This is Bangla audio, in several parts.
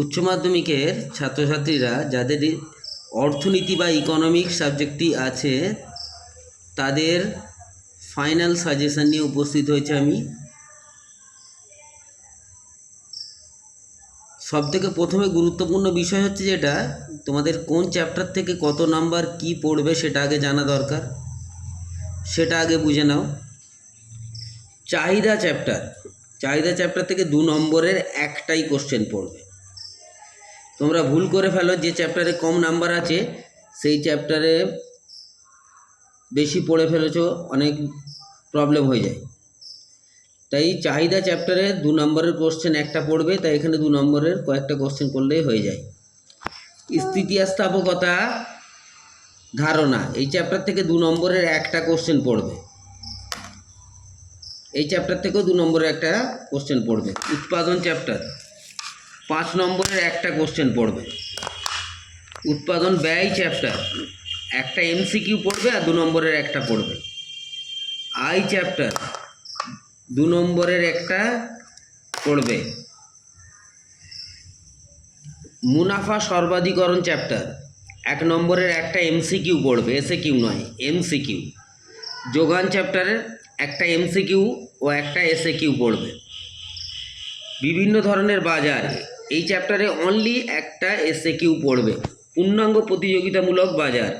উচ্চ মাধ্যমিকের ছাত্রছাত্রীরা যাদের অর্থনীতি বা ইকোনমিক সাবজেক্টটি আছে, তাদের ফাইনাল সাজেশন নিয়ে উপস্থিত হয়েছে আমি। সবথেকে প্রথমে গুরুত্বপূর্ণ বিষয় হচ্ছে যেটা, তোমাদের কোন চ্যাপ্টার থেকে কত নাম্বার কি পড়বে সেটা আগে জানা দরকার। সেটা আগে বুঝে নাও। চাহিদা চ্যাপ্টার চাহিদা চ্যাপ্টার থেকে দু নম্বরের একটাই কোশ্চেন পড়বে। তোমরা ভুল করে ফেলো, যে চ্যাপ্টারে কম নাম্বার আছে, সেই চ্যাপ্টারে বেশি পড়ে ফেলেছো, অনেক প্রবলেম হয়ে যায়। তাই চাহিদা চ্যাপ্টারে দু নম্বরের কোশ্চেন একটা পড়বে, তাই এখানে দু নম্বরের কয়েকটা কোশ্চেন করলেই হয়ে যায়। স্থিতিস্থাপকতা ধারণা, এই চ্যাপ্টার থেকে দু নম্বরের একটা কোশ্চেন পড়বে। এই চ্যাপ্টার থেকেও দু নম্বরের একটা কোশ্চেন পড়বে। উৎপাদন চ্যাপ্টার পাঁচ নম্বরের একটা কোশ্চেন পড়বে। উৎপাদন ব্যয় চ্যাপ্টার একটা এমসিকিউ পড়বে আর দু নম্বরের একটা পড়বে। আই চ্যাপ্টার দু নম্বরের একটা পড়বে। মুনাফা সর্বাধিকরণ চ্যাপ্টার এক নম্বরের একটা এমসিকিউ পড়বে এসে কিউ নয় এমসিকিউ যোগান চ্যাপ্টারের একটা এমসিকিউ ও একটা এসে কিউ পড়বে। বিভিন্ন ধরনের বাজার এই চ্যাপ্টারে অনলি একটা এসে কিউ পড়বে। পূর্ণাঙ্গ প্রতিযোগিতামূলক বাজার।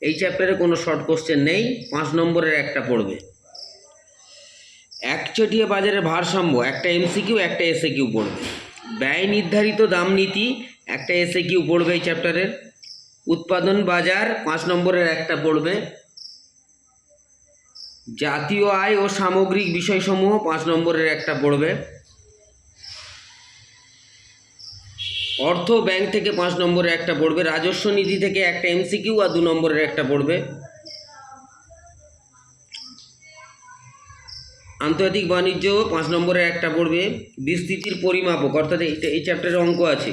এই চ্যাপ্টারে কোনো শর্ট কোশ্চেন নেই, পাঁচ নম্বরের একটা পড়বে। একচটিয়া বাজারের ভারসাম্য, একটা এমসিকিউ একটা এসে কিউ পড়বে। ব্যয় নির্ধারিত দাম নীতি, একটা এসে কিউ পড়বে এই চ্যাপ্টারের উৎপাদন বাজার, পাঁচ নম্বরের একটা পড়বে। জাতীয় আয় ও সামগ্রিক বিষয়সমূহ, পাঁচ নম্বরের একটা পড়বে। অর্থ ব্যাংক থেকে পাঁচ নম্বরের একটা পড়বে, রাজস্ব নীতি থেকে একটা এমসিকিউ আর দু নম্বরের একটা পড়বে। আন্তর্জাতিক বাণিজ্য পাঁচ নম্বরের একটা পড়বে, বিস্তৃতির পরিমাপক, অর্থাৎ এই চ্যাপ্টারে অঙ্ক আছে।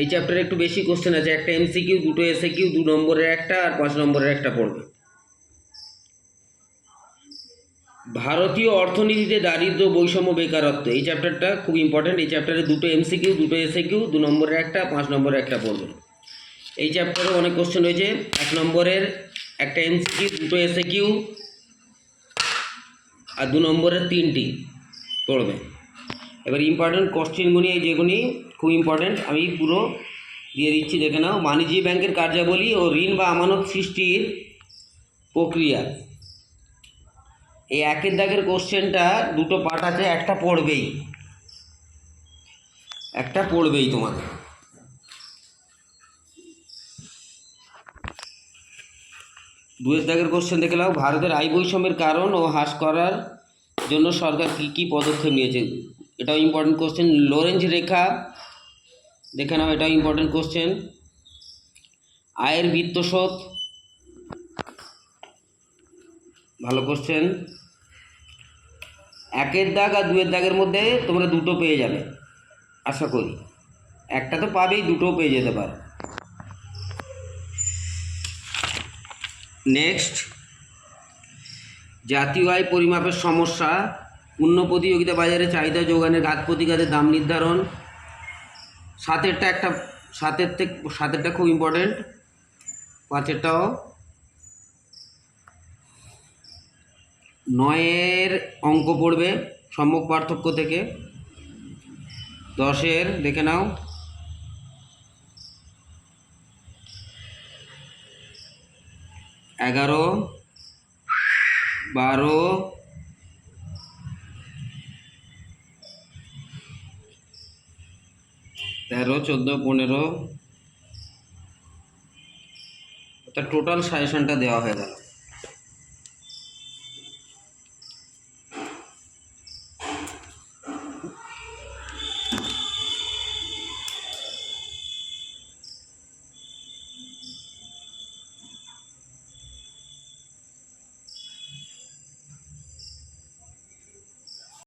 এই চ্যাপ্টারে একটু বেশি কোশ্চেন আছে, একটা এমসিকিউ, দুটো এসে কিউ দু নম্বরের একটা আর পাঁচ নম্বরের একটা পড়বে। ভারতীয় অর্থনীতিতে দারিদ্র বৈষম্য বেকারত্ব, এই চ্যাপ্টারটা খুব ইম্পর্ট্যান্ট এই চ্যাপ্টারে দুটো এমসিকিউ দুটো এসে কিউ দু নম্বরের একটা, পাঁচ নম্বরের একটা পড়বে এই চ্যাপ্টারে অনেক কোশ্চেন হয়েছে এক নম্বরের একটা এমসিকিউ দুটো এসে কিউ আর দু নম্বরের তিনটি পড়বে। এবার ইম্পর্ট্যান্ট কোশ্চেনগুলি যেগুলি খুব ইম্পর্ট্যান্ট আমি পুরো দিয়ে দিচ্ছি, দেখে নাও। বাণিজ্যিক ব্যাংকের কার্যাবলী ও ঋণ বা আমানত সৃষ্টির প্রক্রিয়া। এই একের দাগের কোশ্চেনটা দুটো পার্ট আছে, একটা পড়বেই। একটা পড়বেই তোমাদের। দুয়ের দাগের কোশ্চেন দেখে নাও। ভারতের আয় বৈষম্যের কারণ ও হ্রাস করার জন্য সরকার কী কী পদক্ষেপ নিয়েছে? এটাও ইম্পর্টেন্ট কোশ্চেন লোরেঞ্জ রেখা, দেখে নাও, এটাও ইম্পর্টেন্ট কোশ্চেন আয়ের বৃত্তশোধ, ভালো কোশ্চেন একের দাগ আর দুয়ের দাগের মধ্যে তোমরা দুটো পেয়ে যাবে, আশা করি। একটা তো পাবেই, দুটোও পেয়ে যেতে পারো। নেক্সট জাতীয় আয় পরিমাপের সমস্যা, পূর্ণ প্রতিযোগিতা বাজারে চাহিদা যোগানের ঘাত প্রতিঘাতের দাম নির্ধারণ। সাতেরটা একটা, সাতের থেকে, সাতেরটা খুব ইম্পর্টেন্ট পাঁচেরটাও নয়ের অঙ্ক পড়বে সম্মুখ পার্থক্য থেকে। দশের, দেখে নাও। এগারো, বারো, তেরো, চোদ্দ, পনেরো। অর্থাৎ টোটাল সাজেশনটা দেওয়া হয়ে গেল।